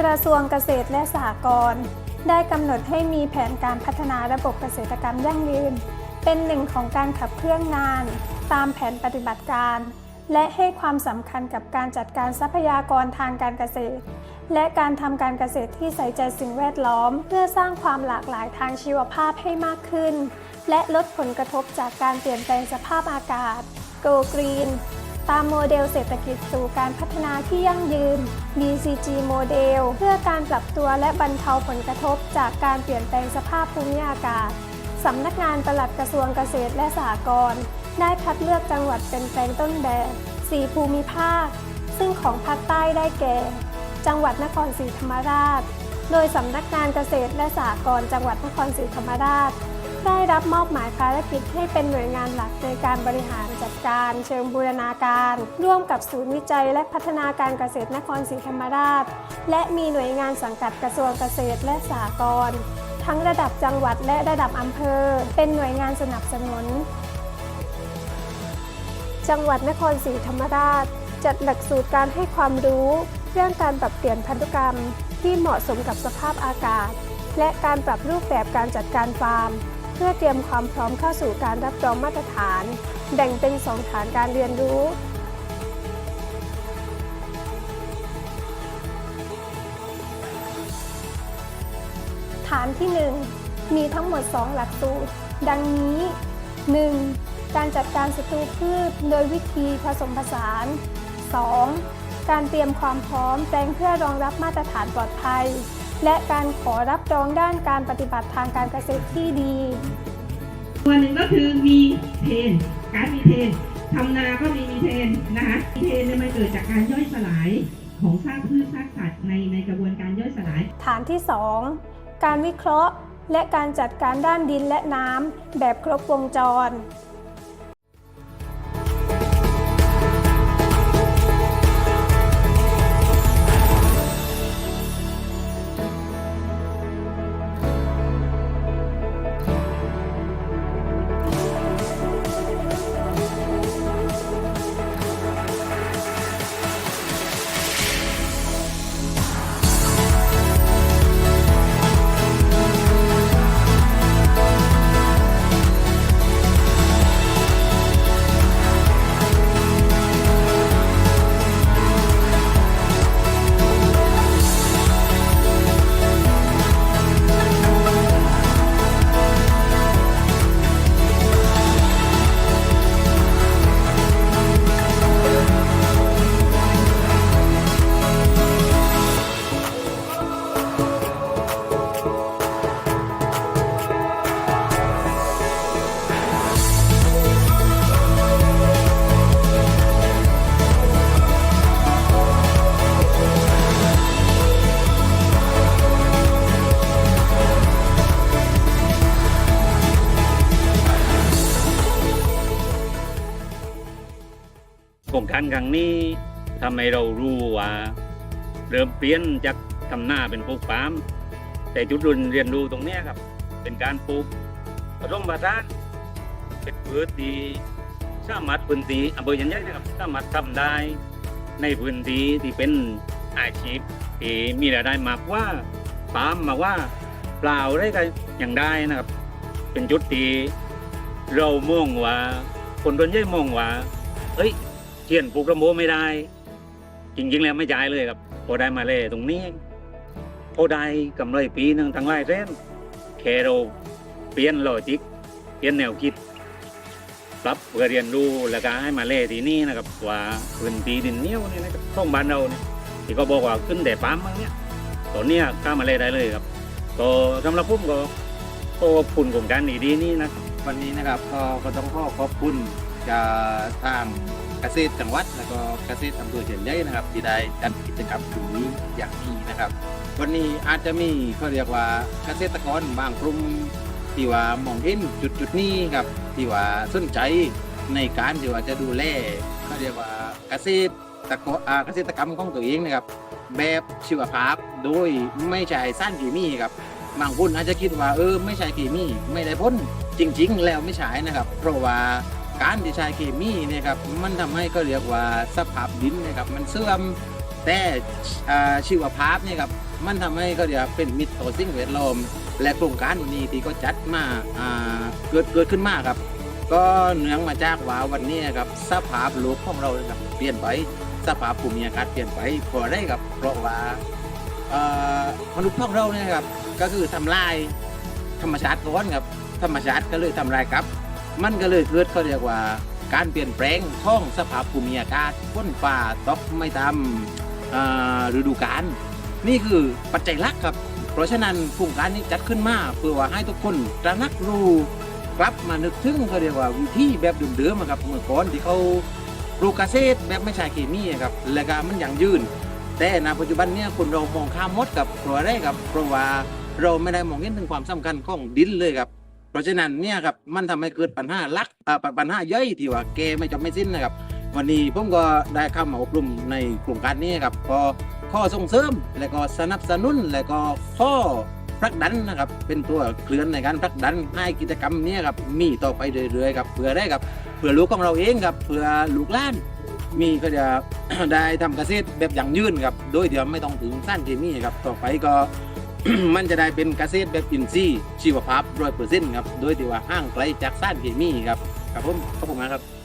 กระทรวงเกษตรและสหกรณ์ได้กำหนดให้มีแผนการพัฒนาระบบเกษตรกรรมยั่งยืน เป็นหนึ่งของการขับเคลื่อนงาน ตามแผนปฏิบัติการ และให้ความสำคัญกับการจัดการทรัพยากรทางการเกษตร และการทำการเกษตรที่ใส่ใจสิ่งแวดล้อม เพื่อสร้างความหลากหลายทางชีวภาพให้มากขึ้น และลดผลกระทบจากการเปลี่ยนแปลงสภาพอากาศ Go Green ตามโมเดลเศรษฐกิจสู่การพัฒนาที่ยั่งยืน BCG โมเดล เพื่อการปรับตัวและบรรเทาผลกระทบจากการเปลี่ยนแปลงสภาพภูมิอากาศสำนักงานปลัดกระทรวงเกษตรและสหกรณ์ได้คัดเลือกจังหวัดเป็นแปลงต้นแบบ4ภูมิภาค ซึ่งของภาคใต้ได้แก่ จังหวัดนครศรีธรรมราช โดยสำนักงานเกษตรและสหกรณ์จังหวัดนครศรีธรรมราช ได้รับมอบหมายภารกิจให้เป็นหน่วยงานหลักในการบริหารจัดการเชิงบูรณาการ ร่วมกับศูนย์วิจัยและพัฒนาการเกษตรนครศรีธรรมราช และมีหน่วยงานสังกัดกระทรวงเกษตรและสหกรณ์ทั้งระดับจังหวัดและระดับอำเภอ เป็นหน่วยงานสนับสนุน จังหวัดนครศรีธรรมราช จัดหลักสูตรการให้ความรู้ เรื่องการปรับเปลี่ยนพันธุกรรม ที่เหมาะสมกับสภาพอากาศ และการปรับรูปแบบการจัดการฟาร์ม พื่อเตรียมความพร้อมเข้าสู่การรับรองมาตรฐาน แบ่งเป็นสองฐานการเรียนรู้ ฐานที่ 1 มีทั้งหมด 2 หลักสูตร ดังนี้ 1. การจัดการศัตรูพืชโดยวิธีผสมผสาน 2. การเตรียมความพร้อมแปลงเพื่อรองรับมาตรฐานปลอดภัย และการขอรับรองด้านการปฏิบัติทางการเกษตรที่ดีตัวหนึ่งก็คือมีเทนการมีเทนทำนาก็มีมีเทนนะคะมีเทนเนี่ยมันเกิดจากการย่อยสลายของซากพืชซากสัตว์ในในกระบวนการย่อยสลาย ฐานที่ 2 การวิเคราะห์ และการจัดการด้านดินและน้ำแบบครบวงจร โครงการครั้งนี้ทำให้เรารู้ว่าเริ่มเปลี่ยนจากทำหน้าเป็นปลูกปาล์มแต่จุดเรียนรู้ตรงนี้ครับ เป็นการปลูกผสมผสานเป็นพืชที่สามารถพื้นที่อำเภอยันยันนะครับสามารถทำได้ในพื้นที่ที่เป็นอาชีพที่มีรายได้มากว่าปาล์มมากกว่าเปล่าได้ก็ยังได้นะครับ เป็นจุดที่เรามองว่าคนส่วนใหญ่มองว่าเอ้ย เทียนปลูกลำโพไม่ได้ จริงๆแล้วไม่จ่ายเลยครับพอได้มาเล่ตรงนี้พอได้กำไรปีหนึ่งทั้งไร่แสนแค่เราเปลี่ยนโลจิกเปลี่ยนแนวคิดปรับเพื่อเรียนรู้แล้วก็ให้มาเล่ที่นี่นะครับว่าพื้นที่ดินเหนี้ยวนี่นะครับท้องบ้านเราเนี่ยที่เขาบอกว่าขึ้นแต่ปั๊มมั้งเนี่ยตอนเนี้ยกล้ามาเล่ได้เลยครับก็สำหรับผมก็ก็ขอบคุณโครงการดีๆนี้นะวันนี้นะครับก็ก็ต้องขอขอบคุณจะทาง เกษตรจังหวัด แล้วก็เกษตรอำเภอเชียนใหญ่นะครับ ที่ได้จัดกิจกรรมตรงนี้อย่างนี้นะครับ วันนี้อาจจะมีเขาเรียกว่าเกษตรกรบางกลุ่มที่ว่ามองเห็นจุดจุดๆนี้ครับที่ว่าสนใจในการที่ว่าจะดูแลเขาเรียกว่าเกษตรกรอ่าเกษตรกรรมของตัวเองนะครับ แบบชีวภาพโดยไม่ใช้สารเคมีครับบางคนอาจจะคิดว่าเออไม่ใช่เคมีไม่ได้พ้นจริง ๆ แล้วไม่ใช่นะครับ เพราะว่า การที่ใช้เคมีเนี่ยครับมันทำให้ก็เรียกว่าสภาพดินนะครับมันเสื่อมแต่อ่าชีวภาพเนี่ยครับมันทำให้ก็เดี๋ยวเป็นมิตรต่อสิ่งแวดล้อมและโครงการนี้ที่ก็จัดมาอ่าเกิดเกิดขึ้นมากครับ ก็เนื่องมาจากว่าวันนี้ครับสภาพโลกของเรานะครับเปลี่ยนไปสภาพภูมิอากาศเปลี่ยนไปเพราะได้ครับเพราะว่าเอ่อมนุษย์ของเราเนี่ยครับก็คือทำลายธรรมชาติก่อนครับธรรมชาติก็เลยทำลายครับ มันก็เลยเกิดเขาเรียกว่าการเปลี่ยนแปลงของสภาพภูมิอากาศฝนฟ้าตกไม่ตามอ่าฤดูกาลนี่คือปัจจัยหลักครับ เพราะฉะนั้นโครงการนี้จัดขึ้นมาเพื่อว่าให้ทุกคนตระหนักรู้กลับมานึกถึงเขาเรียกว่าวิธีแบบเดิมๆอะครับเมื่อก่อนที่เขาปลูกเกษตรแบบไม่ใช้เคมีครับแล้วก็มันอยังยืน แต่ในปัจจุบันเนี่ยคนเรามองข้ามมดกับเพราะอะไรครับเพราะว่าเราไม่ได้มองเห็นถึงความสำคัญของดินเลยครับ เพราะฉะนั้นเนี่ยครับมันทำให้เกิดปัญหาลักอ่าปัญหาย่อยที่ว่าแกไม่จบไม่สิ้นนะครับ วันนี้ผมก็ได้เข้ามาอบรมในโครงการนี้ครับก็ข้อส่งเสริม และก็สนับสนุน และก็ข้อผลักดันนะครับเป็นตัวเคลื่อนในการผลักดันให้กิจกรรมนี้ครับมีต่อไปเรื่อยๆครับเพื่อได้ครับเพื่อลูกของเราเองครับเพื่อลูกหล้าน มีก็จะได้ทำเกษตรแบบอย่างยืนครับโดยเดี๋ยวไม่ต้องถึงสารเคมีครับต่อไปก็ มันจะได้เป็นเกษตรแบบอินทรีย์ชีวภาพร้อยเปอร์เซ็นต์ครับ โดยที่ว่าห้างไกลจากสารเคมีครับครับผมขอบคุณมากครับ